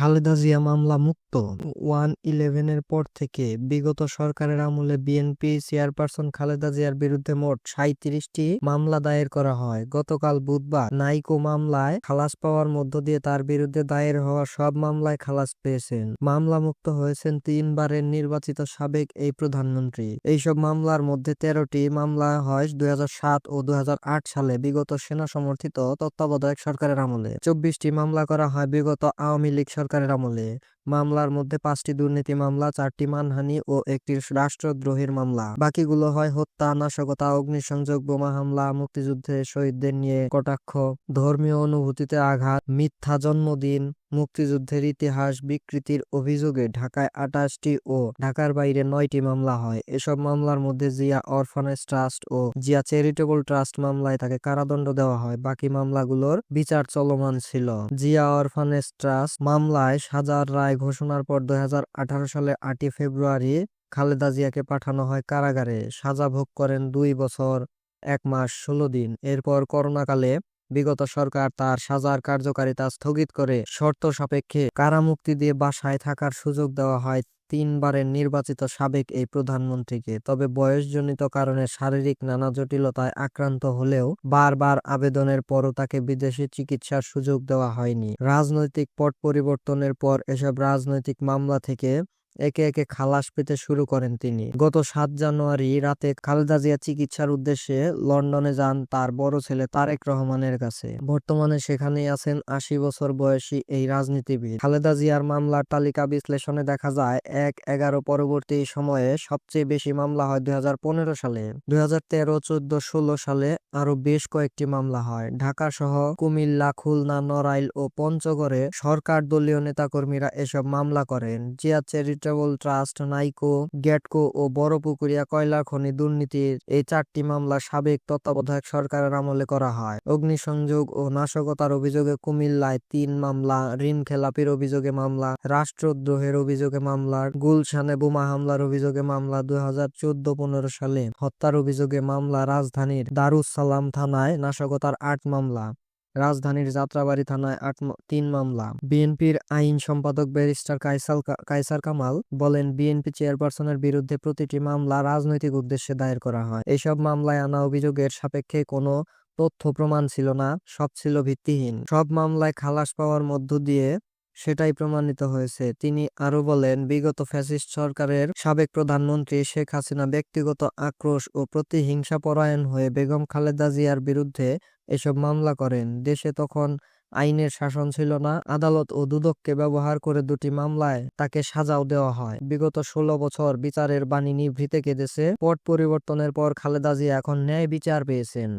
খালেদা জিয়া মামলা মুক্ত। ওয়ান ইলেভেনের পর থেকে বিগত সরকারের আমলে বিএনপি চেয়ারপারসন খালেদা জিয়ার বিরুদ্ধে মোট সাঁইত্রিশটি মামলা দায়ের করা হয়। গতকাল বুধবার নাইকো মামলায় খালাস পাওয়ার মধ্য দিয়ে তার বিরুদ্ধে দায়ের হওয়া সব মামলায় খালাস পেয়েছেন। মামলা মুক্ত হয়েছেন তিনবারের নির্বাচিত সাবেক এই প্রধানমন্ত্রী। এইসব মামলার মধ্যে তেরোটি মামলা হয় দুই হাজার সাত ও দুই হাজার আট সালে বিগত সেনা সমর্থিত তত্ত্বাবধায়ক সরকারের আমলে। চব্বিশটি মামলা করা হয় বিগত আওয়ামী লীগ সরকারের আমলে মামলার মধ্যে পাঁচটি দুর্নীতি মামলা, চারটি মানহানি ও একটি রাষ্ট্রদ্রোহের মামলা। বাকিগুলো হয় হত্যা, নাশকতা, অগ্নিসংযোগ, বোমা হামলা, মুক্তিযুদ্ধে শহীদদের নিয়ে কটাক্ষ, ধর্মীয় অনুভূতিতে আঘাত, মিথ্যা জন্মদিন, মুক্তিযুদ্ধের ইতিহাস, বিকৃতির অভিযোগে ঢাকায় আটাশটি ও ঢাকার বাইরে নয়টি মামলা হয়। এসব মামলার মধ্যে জিয়া অরফানেজ ট্রাস্ট ও জিয়া চ্যারিটেবল ট্রাস্ট মামলায় তাকে কারাদণ্ড দেওয়া হয়। বাকি মামলাগুলোর বিচার চলমান ছিল। জিয়া অরফানেজ ট্রাস্ট মামলায় সাজার রায় ঘোষণার পর দুই সালে আটই ফেব্রুয়ারি খালেদা জিয়াকে পাঠানো হয় কারাগারে। সাজা ভোগ করেন দুই বছর, এক মাস, ষোলো দিন। এরপর করোনাকালে বিগত সরকার তার সাজার কার্যকারিতা স্থগিত করে শর্ত সাপেক্ষে কারামুক্তি দিয়ে বাসায় থাকার সুযোগ দেওয়া হয়। তিনবারের নির্বাচিত সাবেক এই প্রধানমন্ত্রীকে, তবে বয়সজনিত কারণে শারীরিক নানা জটিলতায় আক্রান্ত হলেও বারবার আবেদনের পরও তাকে বিদেশে চিকিৎসার সুযোগ দেওয়া হয়নি। রাজনৈতিক পট পরিবর্তনের পর এসব রাজনৈতিক মামলা থেকে একে একে খালাস পেতে শুরু করেন তিনি। গত সাত জানুয়ারি রাতে খালেদা জিয়া চিকিৎসার উদ্দেশ্যে লন্ডনে যান তার বড় ছেলে তারেক রহমানের কাছে। বর্তমানে সেখানেই আছেন আশি বছর বয়সী এই রাজনীতিবিদ। খালেদা জিয়ার মামলার তালিকা বিশ্লেষণে দেখা যায়, এক এগারো পরবর্তী সময়ে সবচেয়ে বেশি মামলা হয় দুই হাজার পনেরো সালে। দুই হাজার তেরো, চোদ্দ, ষোলো সালে আরও বেশ কয়েকটি মামলা হয়। ঢাকা সহ কুমিল্লা, খুলনা, নড়াইল ও পঞ্চগড়ে সরকার দলীয় নেতাকর্মীরা এসব মামলা করেন। Zia charitable trust, Niko, Gatco ও বড়পুকুরিয়া কয়লা খনি দুর্নীতির এই চারটি মামলা সাবেক তত্ত্বাবধায়ক সরকারের আমলে করা হয়। অগ্নিসংযোগ ও নাশকতার অভিযোগে কুমিল্লায় তিন মামলা ঋণ খেলাপির অভিযোগে মামলা, রাষ্ট্রদ্রোহের অভিযোগে মামলা, গুলশানে বোমা হামলার অভিযোগে মামলা দুই হাজার চোদ্দ পনেরো সালে, হত্যার অভিযোগে মামলা রাজধানীর দারুস সালাম থানায় নাশকতার আট মামলা, রাজধানীর যাত্রাবাড়ি থানায় আট তিন মামলা। বিএনপির আইন সম্পাদক ব্যারিস্টার কাইসাল কাইসার কামাল বলেন, বিএনপি চেয়ারপারসনের বিরুদ্ধে প্রতিটি মামলা রাজনৈতিক উদ্দেশ্যে দায়ের করা হয়। এসব মামলায় আনা অভিযোগের সাপেক্ষে কোনো তথ্য প্রমাণ ছিল না, সব ছিল ভিত্তিহীন। সব মামলায় খালাস পাওয়ার মধ্য দিয়ে সেটাই প্রমাণিত হয়েছে। তিনি আরও বলেন, বিগত ফ্যাসিস্ট সরকারের সাবেক প্রধানমন্ত্রী শেখ হাসিনা ব্যক্তিগত আক্রোশ ও প্রতিহিংসা পরায়ণ হয়ে বেগম খালেদা জিয়ার বিরুদ্ধে এসব মামলা করেন। দেশে তখন আইনের শাসন ছিল না, আদালত ও দুদককে ব্যবহার করে দুটি মামলায় তাকে সাজাও দেওয়া হয়। বিগত ষোলো বছর বিচারের বাণী নিভৃতে কেঁদেছে পট পরিবর্তনের পর খালেদা জিয়া এখন ন্যায় বিচার পেয়েছেন।